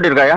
யோ தீவட்டி இருக்காயா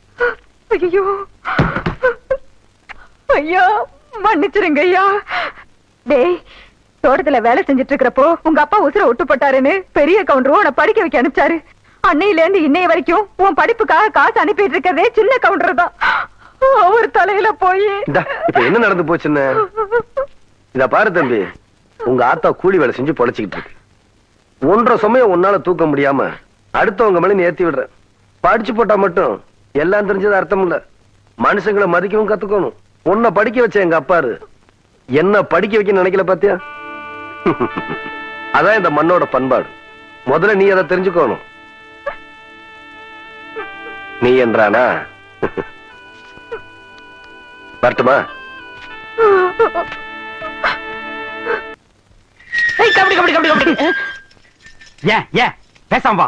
ஐயோ. ஐயா மன்னிச்சிருங்க ஐயா டேய் தோட்டத்துல வேலை செஞ்சுட்டு இருக்கிறப்போ உங்க அப்பா உசுர விட்டு போட்டாருன்னு பெரிய கவுண்டரும் உன படிக்க வைக்க அனுப்பிச்சாரு. அன்னையில இருந்து இன்னைய வரைக்கும் உன் படிப்புக்காக காசு அனுப்பிட்டு இருக்கதே சின்ன கவுண்டர் தான். அவர் தலையில போய். இப்ப என்ன நடந்து போச்சுன்னு இத பாரு தம்பி உங்க ஆத்தா கூலி வேலை செஞ்சு பொழைச்சிக்கிட்டு இருக்கு. ஒன்றரை சமயம் உன்னால தூக்க முடியாம அடுத்தவங்க மேல நீ ஏத்தி விடுற. படிச்சு போட்டா மட்டும் எல்லாம் தெரிஞ்சது அர்த்தம் இல்ல மனுஷங்களை மதிக்கவும் கத்துக்கணும். உன்னை படிக்க வச்ச எங்க அப்பாரு. என்ன படிக்க வைக்க நினைக்கல பாத்தியா? அதான் இந்த மண்ணோட பண்பாடு. முதல்ல நீ அதை தெரிஞ்சுக்கணும். நீ என்றானா? வரட்டுமா? கபடி கபடி கபடி கபடி. ஏன் ஏன் பேசாம வா.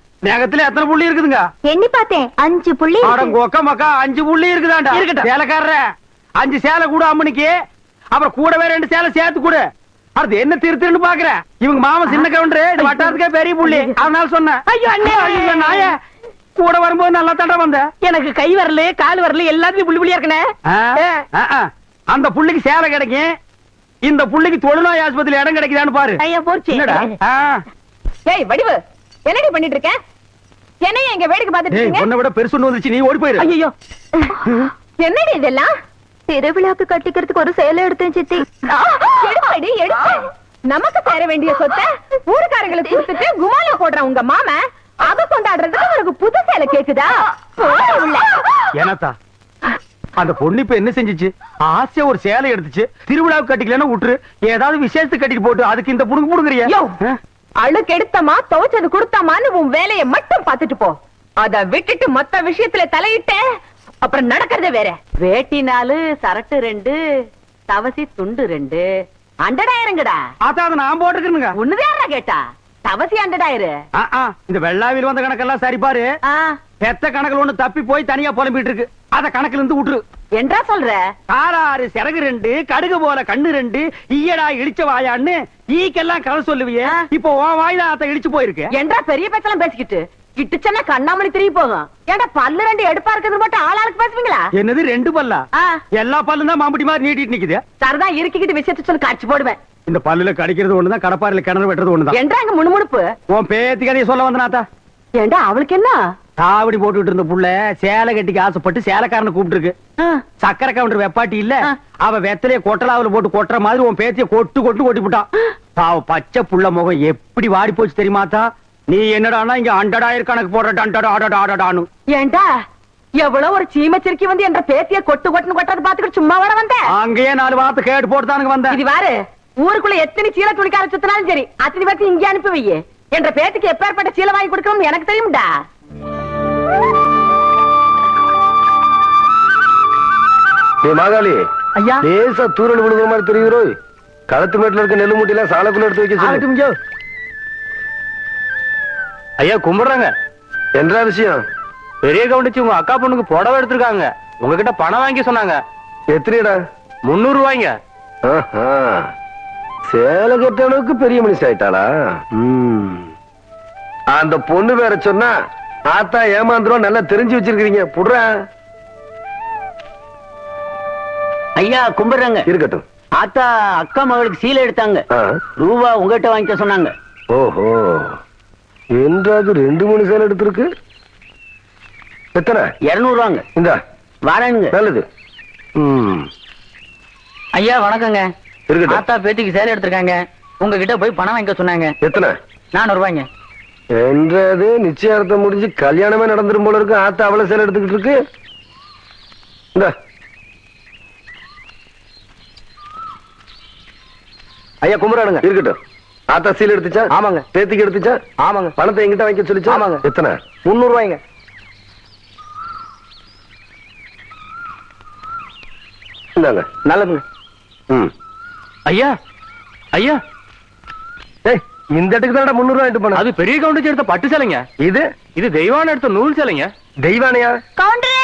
நகத்துல எத்தனை புள்ளி இருக்குதுங்க? எண்ணி பார்த்தேன். அஞ்சு புள்ளி இருக்கு. அட கொக்க மக்கா அஞ்சு புள்ளி இருக்குதாண்டா? இருக்கட்டும். சேலைக்காரர அஞ்சு சேலை கூட அம்மனிக்கு அப்புறம் கூடவே ரெண்டு சேலை சேர்த்து கொடு. அடுத்து என்ன திருத்துன்னு பாக்குற? இவங்க மாமா சின்ன கவுண்டரு இந்த வட்டாரத்துக்கே பெரிய புள்ளி. அதனால சொன்னேன். ஐயோ, அண்ணே. ஐயோ, நாயே. கூட வரும்போது நல்லா தண்டை வந்த. எனக்கு கை வரல கால் வரல எல்லாத்துலயும் புள்ளி புள்ளியா இருக்கனே அந்த புள்ளிக்கு சேலை கிடைக்கும். இந்த புள்ளிக்கு தொழுநோய் ஆஸ்பத்திரி இடம் கிடைக்குதான்னு பாரு. ஐயா போச்சு. என்னடா. ஏய் வடிவு என்னடி பண்ணிட்டு இருக்க? என்னைய இங்க வேடிக்கை பார்த்துட்டு உன்னை விட பெருசு ஒண்ணு வந்துச்சு நீ ஓடி போயிரு. ஐயோ என்னடி இதெல்லாம்? திருவிழாக்கு கட்டிக்கிறதுக்கு ஒரு சேலை எடுத்தேன் சித்தி. எடுப்படி எடுப்பு நமக்கு சேர வேண்டிய சொத்தை ஊருக்காரங்களுக்கு கொடுத்துட்டு குமால போடுற உங்க மாமன் அத கொண்டாடுறதுக்கு உனக்கு புது சேலை கேக்குதா? போடா உள்ள. ஏனாத்தா அந்த பொண்ணு இப்ப என்ன செஞ்சுச்சு? ஆசையா ஒரு சேலை எடுத்துச்சு திருவிழாவுக்கு கட்டிக்கலன்னா விட்டுரு. ஏதாவது விசேஷத்துக்கு கட்டிட்டு போட்டு அதுக்கு இந்த புடுங்க புடுங்குறியா? யோ, அழுக்கு எடுத்தமா துவைச்சது கொடுத்தமான்னு உன் வேலையை மட்டும் பார்த்துட்டு போ. அத விட்டுட்டு மத்த விஷயத்துல தலையிட்ட அப்புறம் நடக்கிறது வேற. வேட்டி நாலு சரட்டு ரெண்டு தவசி துண்டு ரெண்டு. அண்டடாயிரங்கடா. அதை நான் போட்டுக்கிறேனுங்க ஒண்ணுதான் கேட்டா? தவசி அண்டடாயிரு. ஆ, ஆ, இந்த வெள்ளாவில் வந்த கணக்கெல்லாம் சரி பாரு பெத்த கணக்குல ஒண்ணு தப்பி போய் தனியா புலம்பிட்டு இருக்கு. அத கணக்குல இருந்து விட்டுரு. என்றா சொல்ற? காராறு சிறகு ரெண்டு கடுகு போல கண்ணு ரெண்டு ஈயடா இடிச்ச வாயான்னு ஈக்கெல்லாம் கதை சொல்லுவியே. இப்போ உன் வாயில ஆத்த இடிச்சு போயிருக்கு. என்றா பெரிய பேச்செல்லாம் பேசிக்கிட்டு? கிட்டுச்சனா கண்ணாமணி திரும்பி போகும். ஏன்டா பல்லு ரெண்டு எடுப்பா இருக்கிறது மட்டும் ஆளாளுக்கு பேசுவீங்களா? என்னது ரெண்டு பல்லா. எல்லா பல்லும் தான் மாம்பட்டி மாதிரி நீட்டிட்டு நிக்குது. சரிதான் இருக்கிக்கிட்டு விஷயத்த சொல்லி காட்சி போடுவேன். இந்த பல்லுல கடிக்கிறது ஒண்ணுதான் கடப்பாரில கிணறு வெட்டுறது ஒண்ணுதான். என்றா அங்க முணுமுணுப்பு? உன் பேத்தி கதையை சொல்ல வந்தனாத்தா. ஏண்டா அவளுக்கு என்ன? தாவடி போட்டுட்டு இருந்த புள்ள சேலை கட்டிக்கு ஆசைப்பட்டு சேலைக்காரனை கூப்பிட்டு இருக்கு ஆ, சக்கரை கவுண்டர் வெப்பாட்டி இல்ல. அவ வெத்தலைய கொட்டலாவுல போட்டு கொட்டுற மாதிரி உன் பேத்திய கொட்டு கொட்டு கொட்டி விட்டான் பாவ பச்சை புள்ள முகம் எப்படி வாடி போச்சு தெரியுமாத்தா நீ என்னடானா இங்க அண்டடாயிரம் கணக்கு போடுற டண்டடா அடடா அடடான்னு. ஏண்டா? எவ்வளவு ஒரு சீமச்சிருக்கி வந்து என்ற பேத்திய கொட்டு கொட்டுன்னு கொட்டது பாத்துக்கிட்டு சும்மா வர வந்த? அங்கேயே நாலு வார்த்தை கேட்டு போட்டுதானுங்க வந்தேன் இது வாரு ஊருக்குள்ள எத்தனை சீல துணிக்கார சுத்தினாலும் சரி அத்தனை பேர்த்து இங்கே அனுப்பி வையே. என்ற பேத்துக்கு எப்பேற்பட்ட சீலை வாங்கி கொடுக்கணும்னு எனக்கு தெரியும்டா. நீ மாகாளி. ஐயா. லேசா தூரல் விழுகிற மாதிரி தெரியுறோ களத்து மேட்டுல இருக்க நெல்லு மூட்டையில சாலக்குள்ள எடுத்து வைக்க சொல்லு. ஐயா. கும்பிடுறாங்க. என்ன விஷயம்? பெரிய கவுண்டிச்சு உங்க அக்கா பொண்ணுக்கு புடவை எடுத்திருக்காங்க. உங்ககிட்ட பணம் வாங்கி சொன்னாங்க. எத்தனைடா முன்னூறு ரூபாய்ங்க. சேலை கட்ட அளவுக்கு பெரிய மனுஷன் ஆயிட்டாளா. அந்த பொண்ணு வேற சொன்னா ஆத்தா ஏமாந்துரும் நல்லா தெரிஞ்சு வச்சிருக்கீங்க புடுற. ஐயா கும்பிடுறாங்க. இருக்கட்டும். ஆத்தா அக்கா மகளுக்கு சீலை எடுத்தாங்க. ரூபா உங்ககிட்ட வாங்கிக்க சொன்னாங்க. ஓஹோ. என்றாது ரெண்டு மூணு சேலை எடுத்திருக்கு? எத்தனை? இருநூறு ரூபாங்க இந்தா. வரேனுங்க. நல்லது. ம். ஐயா வணக்கங்க. இருக்கட்டும். ஆத்தா பேத்திக்கு சேலை எடுத்திருக்காங்க. உங்ககிட்ட போய் பணம் வாங்கிக்க சொன்னாங்க. எத்தனை? நானூறு ரூபாய்ங்க என்றது நிச்சயார்த்தம் முடிஞ்சு கல்யாணமே நடந்துரும் போல இருக்கு. ஆத்தா அவளை சேலை எடுத்துக்கிட்டு இருக்கு. இந்த. ஐயா கும்பிடுறானுங்க இருக்கட்டும். ஆத்தா சீல் எடுத்துச்சா? ஆமாங்க. பேத்திக்கு எடுத்துச்சா? ஆமாங்க. பணத்தை எங்கிட்ட வாங்கிக்க சொல்லிச்சா? ஆமாங்க. எத்தனை? முன்னூறு ரூபாய்ங்க இந்தாங்க. நல்லதுங்க. ம். ஐயா ஐயா. ஏய் இந்த இடத்துக்கு தானடா முந்நூறு ரூபாய் போன அது பெரிய கவுண்டிச்சு எடுத்த பட்டு சேலைங்க. இது? இது தெய்வான எடுத்த நூல் சேலைங்க. தெய்வானையா? கவுண்டரே!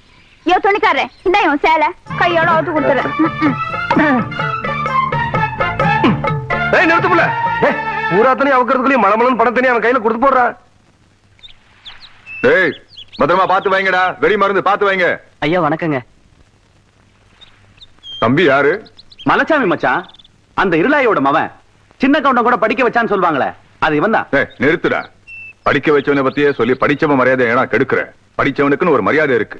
யோ துணிக்காரே இந்த இவன் சேலை. கையோட அவுத்து கொடுத்துறேன். ஏய் நிறுத்து புள்ள ஏய் பூராத்தனையும் அவக்கிறதுக்குள்ளேயும் மலமலன் பணத்தனையும் அவன் கையில கொடுத்து போடுறான் டேய் பத்திரமா பாத்து வைங்கடா. வெடி மருந்து பாத்து வைங்க. ஐயா வணக்கங்க. தம்பி யாரு? மலைச்சாமி மச்சான். அந்த இருளாயோட மவன். சின்ன கவுண்டம் கூட படிக்க வச்சான்னு சொல்லுவாங்களே அது இவன் தான் நிறுத்துடா. படிக்க வச்சவனை பத்தியே சொல்லி படிச்சவன் மரியாதை ஏன்னா கெடுக்கிற? படிச்சவனுக்குன்னு ஒரு மரியாதை இருக்கு.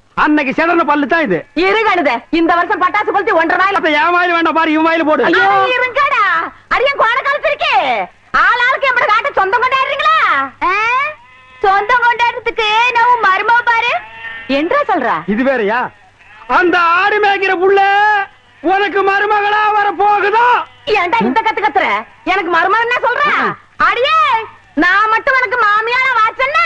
அன்னைக்கு செடன பல்லு தான் இது. இருகடுத இந்த வருஷம் பட்டாசு கொளுத்தி ஒன்றரை வாயில அப்ப என் வாயில வேண்டாம் பாரு இவன் வாயில போடு. இருங்கடா. அடியன் கோண கலத்திருக்கே ஆள் ஆளுக்கு எப்படி காட்ட சொந்தம் கொண்டாடுறீங்களா? சொந்தம் கொண்டாடுறதுக்கு நான் மருமவ பாரு. என்றா சொல்றா? இது வேறயா? அந்த ஆடு மேய்க்கிற புள்ள உனக்கு மருமகளா வர போகுதோ? ஏன்டா இந்த கத்து கத்துற? எனக்கு மருமகன் என்ன சொல்ற? அடியே நான் மட்டும் உனக்கு மாமியார வாச்சன்னா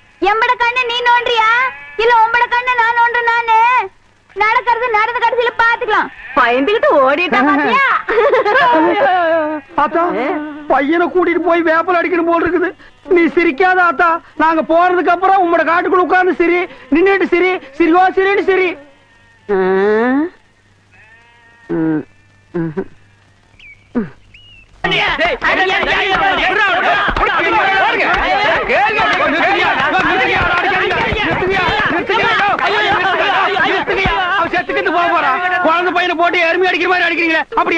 எம்பட கண்ணு நீ நோண்டியா இல்ல உம்பட கண்ணு நான் நோண்டு நானு நடக்கிறது நடந்த கடைசியில பாத்துக்கலாம் பயந்துகிட்டு ஓடிட்டா பாத்தியா ஆத்தா பையனை கூட்டிட்டு போய் வேப்பல் அடிக்கணும் போல் இருக்குது நீ சிரிக்காத ஆத்தா நாங்க போறதுக்கு அப்புறம் உங்களோட காட்டுக்குள்ள உட்கார்ந்து சிரி நின்னுட்டு சிரி சிரிவா சிரின்னு சிரி குழந்தை பையனை போட்டு எருமை அடிக்கிற மாதிரி அடிக்கிறீங்களே அப்படி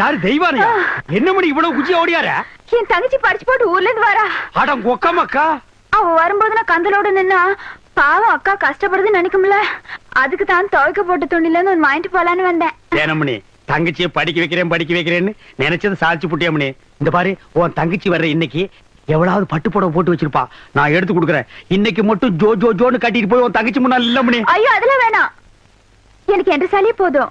யாரு தெய்வானையா? என்ன மணி இவ்வளவு குச்சி ஓடியார? என் தங்கச்சி படிச்சு போட்டு ஊர்ல இருந்து வரா. அடம் கொக்கமக்கா அவ வரும்போது நான் கந்தலோட நின்னா பாவம் அக்கா கஷ்டப்படுதுன்னு நினைக்கும்ல. அதுக்கு தான் துவைக்க போட்ட துணில இருந்து ஒன்னு வாங்கிட்டு போலான்னு வந்தேன். ஏனமணி தங்கச்சியை படிக்க வைக்கிறேன் படிக்க வைக்கிறேன்னு நினைச்சது சாதிச்சு புட்டியாமணி. இந்த பாரு உன் தங்கச்சி வர்ற இன்னைக்கு எவ்வளவு பட்டு புடவை போட்டு வச்சிருப்பா. நான் எடுத்து கொடுக்குறேன். இன்னைக்கு மட்டும் ஜோ ஜோ ஜோன்னு கட்டிட்டு போய் உன் தங்கச்சி முன்னாள் இல்லமணி ஐயோ அதெல்லாம் வேணாம். எனக்கு என்ற சாலியே போதும்.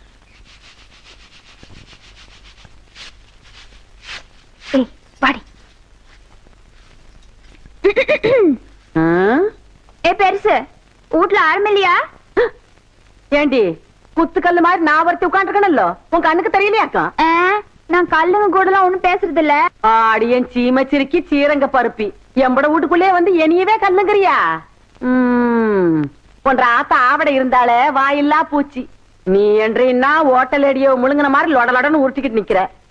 பாடி. ஏ பெருசு வீட்ல ஆரம்பில்லையா ஏண்டி குத்துக்கல்லு மாதிரி நான் ஒருத்தி உட்காந்துருக்கணும்ல உன் கண்ணுக்கு தெரியலையாக்கா? நான் கல்லுங்க கூடலாம் ஒண்ணும் பேசுறது இல்ல ஆடியன் சீம சிரிக்கி சீரங்க பருப்பி. எம்பட வீட்டுக்குள்ளே வந்து என்னையவே கண்ணுங்கிறியா உம் போன்ற ஆத்தா ஆவட இருந்தாலே வாயில்லா பூச்சி. நீ என்றீன்னா ஓட்டல் அடியோ முழுங்கின மாதிரி லொட லொடன்னு உருட்டிக்கிட்டு நிக்கிற.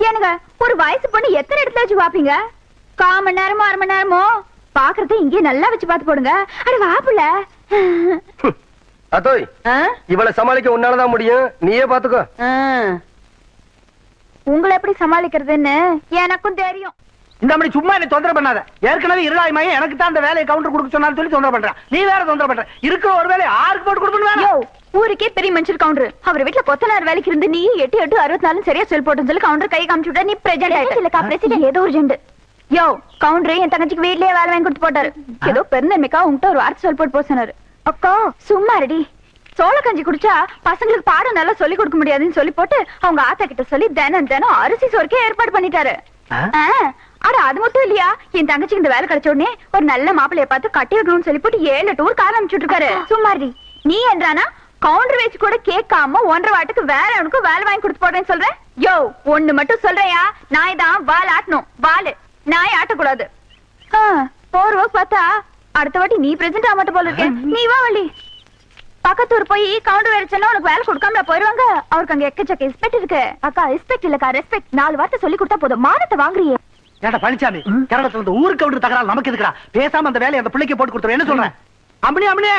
ஏனுங்க ஒரு வயசு பொண்ணு எத்தனை இடத்துல வச்சு பாப்பீங்க கால் மணி நேரமோ அரை மணி நேரமோ? பாக்குறத இங்கேயே நல்லா வச்சு பாத்து போடுங்க. அட வாப்புல அத்தோய்? இவளை சமாளிக்க உன்னாலதான் முடியும். நீயே பாத்துக்கோ. உங்களை எப்படி சமாளிக்கிறதுன்னு எனக்கும் தெரியும். இந்த மாதிரி சும்மா என்ன தொந்தரவு பண்ணாத. ஏற்கனவே இருளாய் மையம் எனக்கு தான் அந்த வேலையை கவுண்டர் கொடுக்க சொன்னாலும் சொல்லி தொந்தரவு பண்றேன் நீ வேற தொந்தரவு பண்ற. இருக்கிற ஒரு வேலையை ஆருக்கு போட்டு கொடுக்கணும் ஊருக்கே பெரிய மனுஷர் கவுண்டர் அவர் வீட்டுல கொத்தனார் வேலைக்கு இருந்து நீ எட்டு எட்டு அறுபத்தி நாலு சரியா சொல் போட்டுன்னு சொல்லி கவுண்டர் கை காமிச்சு நீ பிரசிடென்ட் இல்லக்கா பிரசிடென்ட் ஏதோ ஒரு ஜெண்டு யோ கவுண்டர் என் தங்கச்சிக்கு வீட்லயே வேலை வாங்கி கொடுத்து போட்டாரு. ஏதோ பெருந்தன்மைக்கா உங்ககிட்ட ஒரு வார்த்தை சொல் போட்டு போக சொன்னாரு அக்கா சும்மா ரெடி சோள கஞ்சி குடிச்சா பசங்களுக்கு பாடம் நல்லா சொல்லி கொடுக்க முடியாதுன்னு சொல்லி போட்டு அவங்க ஆத்தா கிட்ட சொல்லி தினம் தினம் அரிசி சோறுக்கே ஏற்பாடு பண்ணிட்டாரு. ஆ? ஆ, அட அது மட்டும் இல்லையா? என் தங்கச்சிக்கு இந்த வேலை கிடைச்ச உடனே ஒரு நல்ல மாப்பிளைய பார்த்து கட்டி வைக்கணும்னு சொல்லி போட்டு ஏழு டூர் கார் அனுப்பிச்சுட்டு இருக்காரு. சும்மாரி நீ என்றானா? கவுண்டர் வச்சு கூட கேட்காம ஒன்றரை வாட்டுக்கு வேற அவனுக்கு வேலை வாங்கி கொடுத்து போடுறேன்னு சொல்றேன் யோ ஒண்ணு மட்டும் சொல்றையா? நாய் தான் வால் ஆட்டணும். வாலு. நாய் ஆட்டக்கூடாது. ஆ, போர் ஒர்க் பார்த்தா அடுத்த வாட்டி நீ பிரசன்ட் ஆக மாட்ட போல இருக்கேன் நீ வா வள்ளி. பக்கத்தூர் போய் கவுண்டர் வேலை சொன்னா உனக்கு வேலை கொடுக்காம போயிருவாங்க. அவருக்கு அங்க எக்கச்சக்க ரெஸ்பெக்ட் இருக்கு. அக்கா ரெஸ்பெக்ட் இல்லக்கா ரெஸ்பெக்ட் நாலு வார்த்தை சொல்லி கொடுத்தா போதும். மானத்தை வாங்குறியே. ஏடா பழனிசாமி கேரளத்துல இருந்து ஊருக்கு கவுண்டர் தகராறு நமக்கு இருக்குடா பேசாம அந்த வேலையை அந்த பிள்ளைக்கு போட்டு கொடுத்துரு என்ன சொல்றேன் அம்மனி அம்மனி!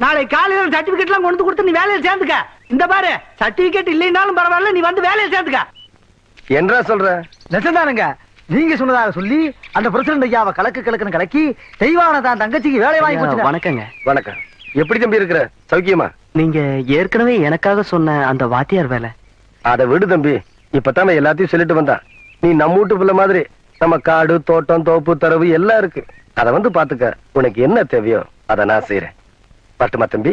நாளை காலையில சர்டிபிகேட் எல்லாம் கொண்டு கொடுத்து நீ வேலையில சேர்ந்துக்க. இந்த பாரு சர்டிபிகேட் இல்லைனாலும் பரவாயில்ல நீ வந்து வேலையில சேர்ந்துக்க. என்றா சொல்ற? நெசந்தானுங்க நீங்க சொன்னதாக சொல்லி அந்த பிரசிடண்ட் ஐயாவை கலக்கு கலக்குன்னு கலக்கி தெய்வான தான் தங்கச்சிக்கு வேலை வாங்கி கொடுத்துங்க வணக்கங்க. வணக்கம். எப்படி தம்பி இருக்கிற? சௌக்கியமா? நீங்க ஏற்கனவே எனக்காக சொன்ன அந்த வாத்தியார் வேலை. அத விடு தம்பி. இப்பதான் நான் எல்லாத்தையும் சொல்லிட்டு வந்தா நீ நம்ம வீட்டு பிள்ளை மாதிரி நம்ம காடு தோட்டம் தோப்பு தரவு எல்லாம் இருக்கு. அத வந்து பாத்துக்க உனக்கு என்ன தேவையோ அத நான் செய்யறேன் பட்டுமா தம்பி.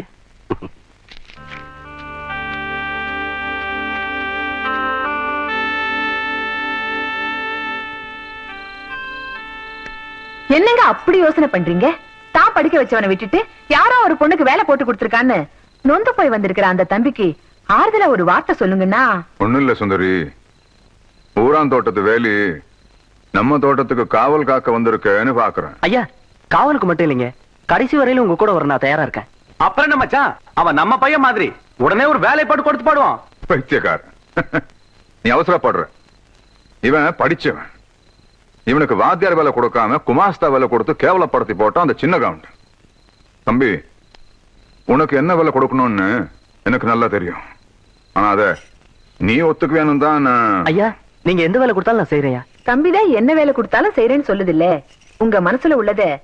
என்னங்க அப்படி யோசனை பண்றீங்க? தான் படிக்க வச்சவனை விட்டுட்டு யாரோ ஒரு பொண்ணுக்கு வேலை போட்டு கொடுத்திருக்கான்னு நொந்து போய் வந்திருக்கிற அந்த தம்பிக்கு ஆறுதலா ஒரு வார்த்தை சொல்லுங்கன்னா? ஒண்ணும் இல்ல சுந்தரி. ஊரான் தோட்டத்து வேலி நம்ம தோட்டத்துக்கு காவல் காக்க வந்திருக்கேன்னு பாக்குறேன். ஐயா காவலுக்கு மட்டும் இல்லைங்க. கடைசி வரையில உங்க கூட வர நான் தயாரா இருக்கேன். அப்புறம் என்ன மச்சான்? அவன் நம்ம பையன் மாதிரி. உடனே ஒரு வேலை போட்டு கொடுத்து பாடுவான். பைத்தியக்காரன். நீ அவசரப்படுற. இவன் படிச்சவன். இவனுக்கு வாத்தியார் வேலை கொடுக்காம குமாஸ்தா வேலை கொடுத்து கேவலப்படுத்தி போட்டான் அந்த சின்ன கவுண்ட். தம்பி உனக்கு என்ன வேலை கொடுக்கணும்னு எனக்கு நல்லா தெரியும். ஆனா அத நீ ஒத்துக்குவேணும் தான் நான் ஐயா நீங்க எந்த வேலை கொடுத்தாலும் நான் செய்யறேன் தம்பிதான் என்ன வேலை கொடுத்தாலும் செய்யறேன்னு சொல்லுது இல்ல உங்க மனசுல உள்ளத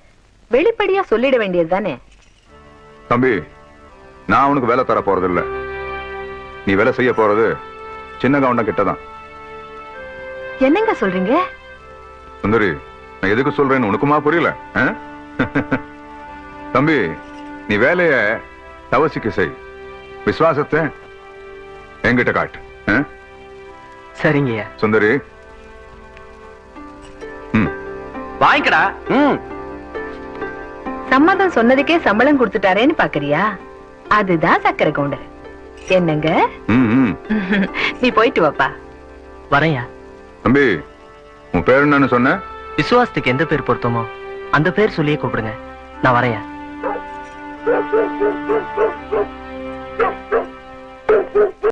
வெளிப்படையா சொல்லிட வேண்டியது தானே தம்பி நான் உனக்கு வேலை தர போறது இல்ல நீ வேலை செய்ய போறது சின்ன கவுண்டம் கிட்டதான். என்னங்க சொல்றீங்க? சுந்தரி நான் எதுக்கு சொல்றேன்னு உனக்குமா புரியல? தம்பி நீ வேலைய தவசிக்கு செய். விசுவாசத்தை என்கிட்ட காட்டு? சரிங்க சுந்தரி. வாங்கிக்கடா. ம். சம்மதம் சொன்னதுக்கே சம்பளம் கொடுத்துட்டாரேன்னு பாக்குறியா? அதுதான் சக்கரை கவுண்டர். என்னங்க? நீ போயிட்டு வாப்பா. வரையா தம்பி உன் பேர் என்னன்னு சொன்ன? விசுவாசத்துக்கு எந்த பேர் பொருத்தமோ அந்த பேர் சொல்லியே கூப்பிடுங்க. நான் வரையா